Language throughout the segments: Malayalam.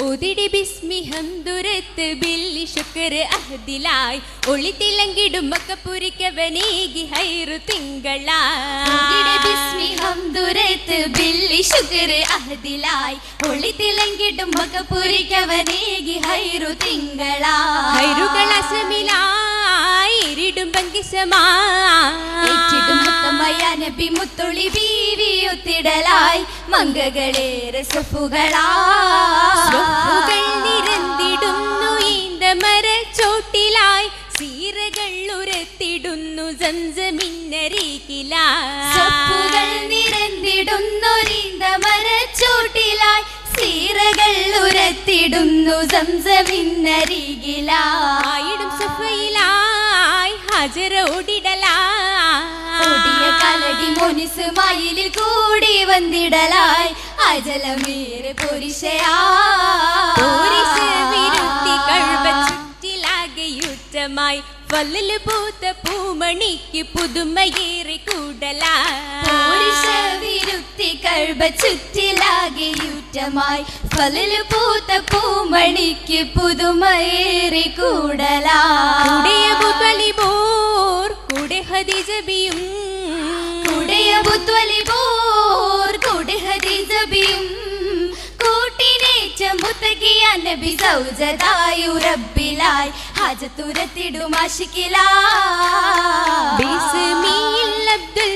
ഉതിടി ബിസ്മിഹം ദുരത്ത് ബില്ലി ശുക്ർ അഹദിലായി. ഒളിത്തിളങ്ങിടും മക്കപ്പുരിക്കവനേകി ഹൈറു തിങ്കളായി. ബിസ്മിഹം ദുരത്ത് ബില്ലി ശുക്കർ അഹദിലായി. ഒളി തിളങ്ങിടും മകപുരിക്കവനേകി ഹൈറു തിങ്കളായി. ഹൈറുകൾ അസമിലായി ഏറ്റിടും മുത്തമ്മയ നബി മുത്തൊളി ബീവി ഒത്തിടലായി മങ്കകളേറെ നിരന്തിടുന്നു ഈന്ത മരച്ചോട്ടിലായി. ഉരത്തിടുന്നു നിരന്തിടുന്നൊരീന്ത മരച്ചൂട്ടിലായി. സീറകൾ ഉരത്തിടുന്നു സംസമിന്നരികിലായിടും ആയിടും ഹാജര ഓടിയ കലടി മുനിസ് മയിലിൽ കൂടി വന്നിടലായി അജലമേറെ പുരുഷയാ പോരിസ് വിരുത്തി കഴുവ ചുറ്റിലാകെയുറ്റമായി വല്ലല് പൂത്ത പൂമണിക്ക് പുതുമയേറി പോരിഷ കൂടലായി വിരുത്തി കഴുവ ചുറ്റിലാകെയുറ്റമായി ഫലിൽ പൂത്ത പൂമണിക്ക് പുതുമയേറി കൂടലാ. കൂടെ അബുത്വലിബോർ കൂടെ ഹദിജബിയും പോർ കൂടെ കുട ഹദീസബിയും കൂട്ടിനെ ചമ്പുത്തകിയ നബി റബ്ബിലായി ഹാജത്തുരത്തിടും ബിസ്മിയിൽ അബ്ദുൽ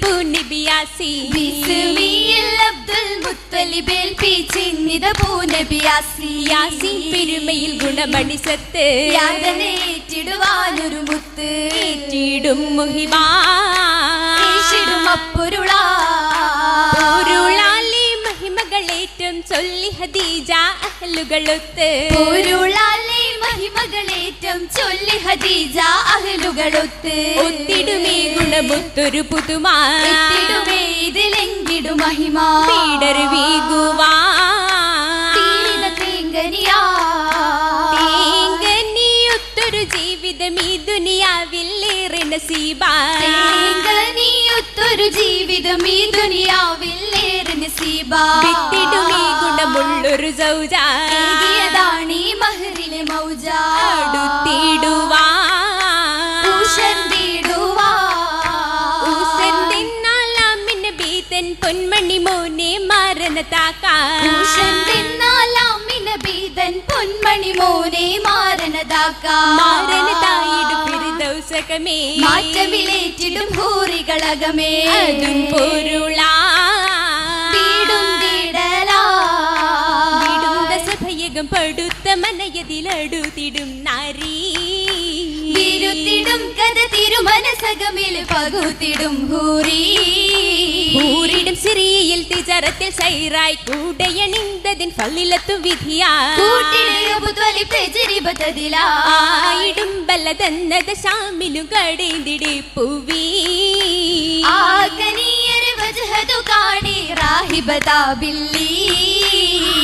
പൂനിബിയാസി പൂനബിയാസി യാസീൻ പെരുമയിൽ ഗുണമണി സത്ത് യാതനേറ്റിടുവാനൊരു മുത്ത്. ഏറ്റിടും മുഹിബാ മഹിമകളേറ്റം ചൊല്ലി ഹദീജ അഹലുകളൊത്ത്. പൊരുളാലെ മഹിമകളേറ്റം ചൊല്ലി ഹദീജ അഹലുകളൊത്ത്. ഒത്തിടുമേ ഗുണമുത്തൊരു പുതുമാടുമേ ഇതിലെങ്കിടും ഇതിലെങ്കിടു മഹിമ. പീഡർ വീകുവാ. ജീവിതം ഈ ദുനിയാവിൽ ഏറെ നസീബാ. തേങ്കനിയൊത്തൊരു ജീവിതം ഈ ദുനിയാവിൽ ഏറെ നസീബാ വിത്തിടുമേ ഗുണമുള്ളൊരു സൗജ ഏകിയതാണീ മഹറിലെ മൗജ. അടുത്തിടുവാ പൊന്മണി മോനെ തിന്നാലാം മിനബീതൻ പൊന്മണി മോനെ മാരണതാക്കാം. മാരണതായിടു ഫിർദൗസകമേ മാറ്റമിലേറ്റിടും ഭൂറികളകമേ. അതും പൊരുളാ. പടുത്ത മനയതിലടുതിടും നാരീ. വിരുത്തിടും കഥ തിരുമനസകമിൽ പകുത്തിടും ഊരിടും സിറിയയിൽ തിജറത്തിൽ സൈറായി കൂടയണിന്തതിൻ ഫള്ളിലത്തു വിധിയാ. കൂട്ടിടുപുത്വലി പ്രചരിപതതിലാ ആയിടും ബലതന്നത് ശാമിലും കടേന്തിടി പുവി. ആകനീയര് വജ്ഹതു കാണി റാഹിബതാ ബില്ലി.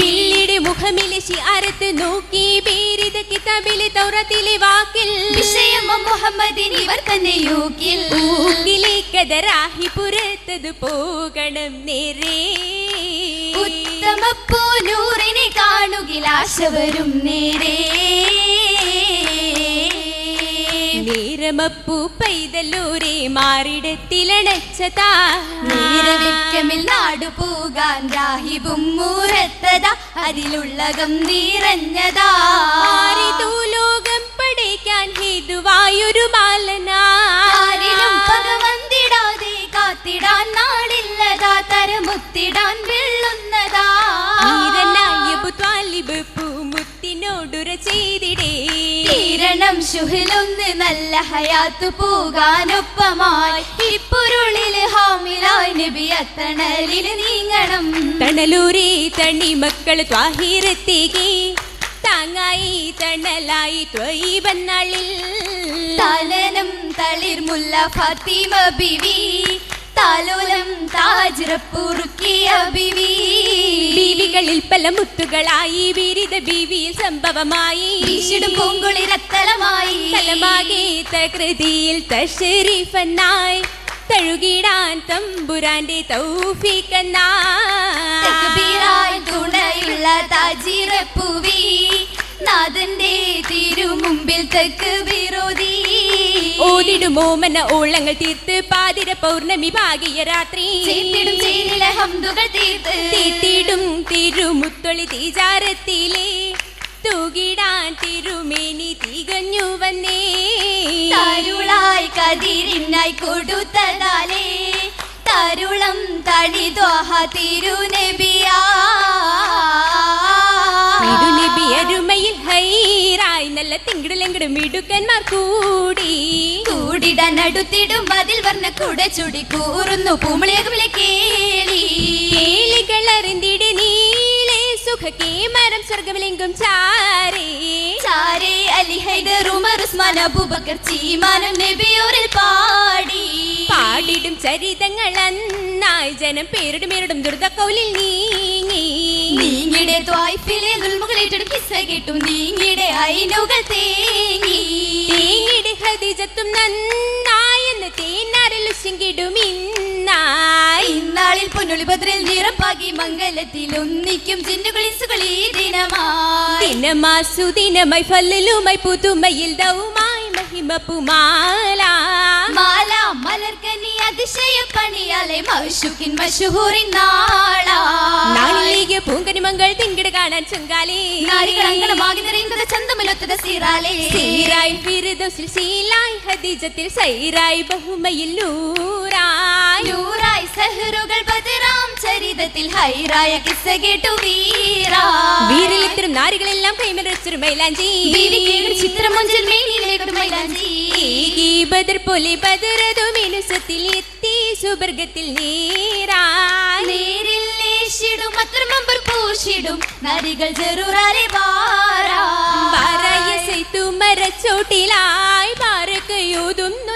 പിള്ളിയുടെ മുഖമിലെ ശിയാരത്ത് നോക്കി പേരിത കിതാബിലെ തൗറത്തിലെ വാക്കിൽ. വിഷയം മുഹമ്മദിന് ഇവർ തന്നെ യൂക്കിൽ പുറത്തത് പോകണം നേരേ. ഉത്തമ പൂനൂറിനെ കാണുകിലാശ വരും നേരേ. നേരമപ്പൂ പൈതലൂരെ മാറിടത്തിലണച്ചതാ. നീരവിക്കമിൽ നാടു പോകാൻ രാഹിബും മൂരത്തതാ. അതിലുള്ളകം നിറഞ്ഞതാ. ആരിതൂ ലോകം പടയ്ക്കാൻ ഹേതുവായൊരു ബാലനാ. ശുഹിലൊന്ന് നല്ല ഹയാത്ത് പോകാനൊപ്പമായി. ഇപ്പൊരുളിൽ ഹാമിലായി നബി അത്തണലിൽ നീങ്ങണം. തണലൂരി തണ്ണി മക്കൾ ത്വാഹിരത്തേകെ താങ്ങായി തണലായി ത്വൈബന്നാളിൽ തലനം തളിർമുല്ല ഫാത്തിമ ബിവി. താലോലം താജ്റപ്പുറുക്കിയ ബിവി ബീവികളിൽ പല മുത്തുകളായി ബിരിത ബീവിയിൽ സംഭവമായി. വീശിടും പൂങ്കുളി രത്തലമായി തലമാകെ കൃതിയിൽ തഷരീഫനായി. തഴുകിടാൻ തമ്പുരാന്റെ തൗഫീഖന്നായി തക്ബീറായി തുണ നല്ല താജിറപ്പൂവി നാഥന്റെ തിരുമുമ്പിൽ തെക്ക് വിരോധി. ഓമന ഓളങ്ങൾ തീർത്ത് പാതിര പൗർണമി ഭാഗിയ രാത്രി. ചേത്തിടും ചേരിലെ ഹംദുകൾ തീർത്ത്. തീർത്തിടും തിരുമുത്തൊളി തീചാരത്തിലെ തൂകിടാൻ തിരുമേനി തികഞ്ഞു വന്നേ. തരുളായി കതിരിനായി കൊടുത്തതാലേ. തരുളം തടി ദ്വാഹ തിരുനബിയാ. തിരുനബി അരുമയിൽ ഹൈറായി നല്ല തിങ്കിടലെങ്കിടും മിടുക്കന്മാർ കൂടി. കൂടിടാൻ അടുത്തിടും അതിൽ വർണ കൂടെ ചുടി കൂറുന്നു പൂമളിയകളെ കേളി. സുഖ കേമരം സ്വർഗമിലെങ്കും ചാരി. ചാരി അലി ഹൈദർ ഉമർ ഉസ്മാൻ അബൂബക്കർ ചീമാനം നബിയോരിൽ പാടി. പാടിടും ചരിതങ്ങൾ അന്നായി. ജനം പേരിടും പേരിടും ദുരിതക്കൗലിൽ നീങ്ങി. നീങ്ങിടെ ത്വായ്ഫിലെ ദുൽമുകളേറ്റെടും കിസ്സ കേട്ടും നീങ്ങിടെ ഐനുകൾ തേങ്ങി. തേങ്ങിടെ ഹദീജത്തും നന്നായെന്ന് തേനാരിൽ ഉശങ്കിടും ഇന്നായി ഇന്നാളിൽ പൊന്നുളിഭദ്രൽ നിറപ്പാകി മംഗലത്തിൽ ഒന്നിക്കും ചിന്നുകളിസുകളീ ദിനമായി. ദിനമാസു ദിനമായി ഫല്ലുമായി പുതുമയിൽ ദൗമായി മഹിമ പുമാല മാല മലർക്കനി അതിശയ പണിയാലെ മഷുക്കിൻ മഷുഹൂറിൻ നാളാ. നാളിലേക്ക് പൂങ്കനി മംഗൾ തിങ്കിട് കാണാൻ ചുങ്കാലേ. നാരികളങ്കണമാകി നിറയുന്നത് ചന്തമിലൊത്തത സീറാലേ. സീറായി ഫിർദൗസിൽ സീലായി ഹദീജത്തിൽ സൈറായി ബഹുമയിൽ നൂറായി നൂറായി സഹറുകൾ ബദറാം ചരിതത്തിൽ ഹൈറായ കിസ്സ കേട്ടു വീരാ. വീരിലിത്തരം നാരികളെല്ലാം കൈമരച്ചൊരു മൈലാഞ്ചി. ചിത്രമൊഞ്ചിൽ മൈലാഞ്ചി. ഈ ബദർ പോലെ ബദറതു മിനുസത്തിൽ എത്തി സുബർഗത്തിൽ നീറായി നേരിൽ പൂശിടും നരികൾ പറയസൈത്തു മരച്ചോട്ടിലായി പാറക്കയൂതുന്നു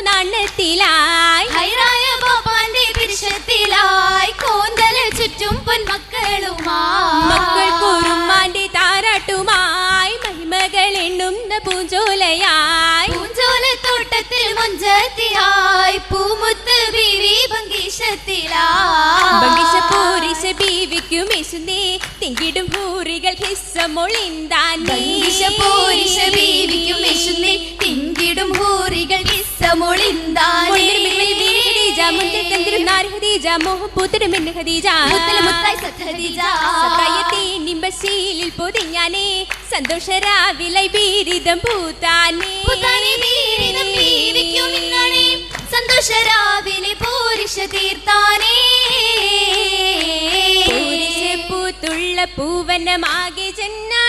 ചുറ്റും പൊന്മക്കളുമായി മക്കൾ കുറുമാന്റെ താരാട്ടുമായി മഹിമകൾ എണ്ണുന്ന പൂഞ്ചോലയായി. പൂഞ്ചോലത്തോട്ടത്തിൽ മൊഞ്ചത്തിയായി പൂമുത്ത് ബീവി ഭംഗീഷത്തിലായി. ബംഗിഷ പൂരിശ ബീവിക്കും യേശുന്നേ തിങ്കിടും ഭൂരികൾ ഹിസ്സമൊളിന്താൻ ബീവിക്കും മുത്തല മുത്തായി സഖദീജ നിമ്പശീലിൽ പൊതിഞ്ഞാനേ സന്തോഷരാവിലൈ ബീരിതം പൂത്താനേ. പുതാനെ വീരിതം ബീവിക്കും ഇന്നാണേ സന്തോഷ രാവിലെ പൂരിഷ തീർത്താനേ. പൂത്തുള്ള പൂവനമാകെ ജന്നാത്തിൽ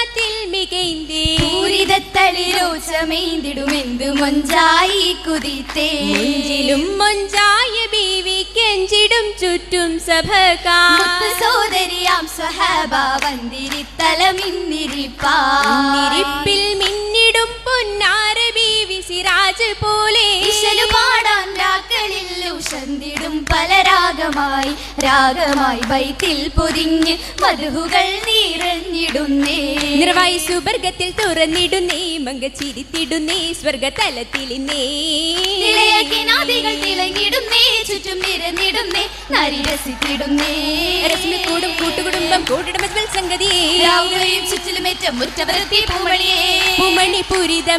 മികൈന്തേ പൂരിതത്തളിരോച്ചമേന്തിടുമെന്ത് മൊഞ്ചായി കുതിത്തേ മുഞ്ചിലും മൊഞ്ചായ ബീവി കെഞ്ചിടും ചുറ്റും സഭകാ മുത്ത് സോദരിയാം സ്വഹാബ വന്തിരിത്തലമിന്നിരിപ്പാ നിരിപ്പിൽ മിന്നിടും പൊന്നാര ബീവി സിറാജ് പോലെ. പാടാൻ രാക്കളിൽ ഉഷന്തിടും പല രാഗമായി. രാഗമായി ബൈത്തിൽ പൊതിഞ്ഞ് മധുകൾ നിറഞ്ഞിടുന്നേ. നിർവായി സുവർഗത്തിൽ തുറന്നിടുന്നേ മങ്കച്ചിരിത്തിടുന്നേ സ്വർഗതലത്തിലിന്നേ നാദികൾ തിളങ്ങിടുന്നേ ചുറ്റും നിരന്നിടുന്നേ നരിരസിത്തിടുന്നേ രശ്മിക്കൂടും കൂട്ടുകുടുംബം കൂട്ടിടമൽ സംഗതിയേ. രാവുകളെയും ചുറ്റിലുമേറ്റം മുറ്റവരത്തി പൂമണിയേ. പൂമണി പൂരിത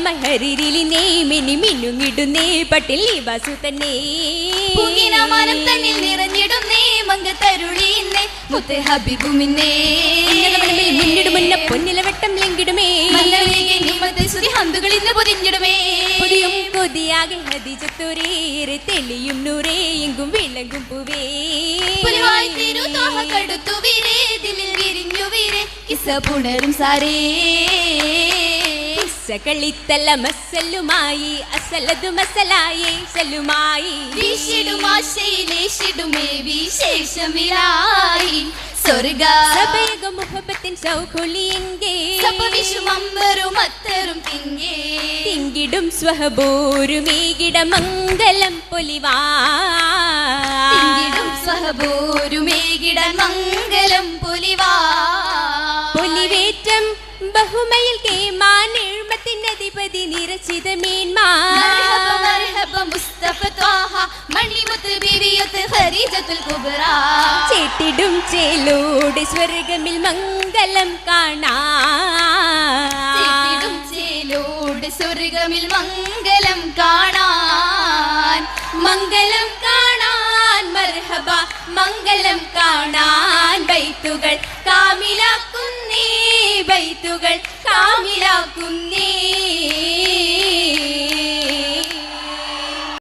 മിനി മിന്നുങ്ങിടുന്നേ പട്ടിൽ നിവാസു തന്നെ മനം തന്നിൽ നിറഞ്ഞിടുന്നേ മങ്കത്തരുളിന്നേ മുത്ത് ഹബിബുമിന്നേ. മുന്നിടുമുന്ന പൊന്നിലവട്ടം ലംഘിടുമേ ഹന്തുകളിന്ന് പൊതിഞ്ഞിടുമേ. പുതിയും കൊതിയാകെ ഹതിജത്തോരേറെ തെളിയും നൂറേ എങ്കും വിളങ്ങും പൂവേ. കടുത്തു വീരേ ദിലിൽ വിരിഞ്ഞു വീരേ കിസ പുണരും സാരേ. മസലുമായി അസലതു മസലായി സലുമായി വീശിടുമാശയിലേശിടുമേ വിശേഷമിലായി. സ്വർഗ സഭയക മുഹബത്തിൻ സൗഖൊളിയെങ്കേ സപവിഷുമമ്പറും അത്തറും തിങ്ങേ തിങ്കിടും സ്വഹബോരുമേകിട മംഗലം പൊലിവാ. തിങ്ങിടും സ്വഹബോരുമേകിട മംഗലം പുലിവാ. പൊലിവേറ്റം ബഹുമയിൽ കേമാൻ എഴുമത്തിനധിപതി നിരച്ചിത ചേട്ടിടും ചേലോട് സ്വർഗമിൽ മംഗലം ചേട്ടിടും കാണാ ചേലോട് സ്വർഗമിൽ മംഗലം കാണാൻ. മംഗലം കാണാൻ മർഹബ മംഗലം കാണാൻ. ബൈത്തുകൾ കാമിലാക്കുന്നേ ബൈത്തുകൾ കാമിലാക്കുന്നേ.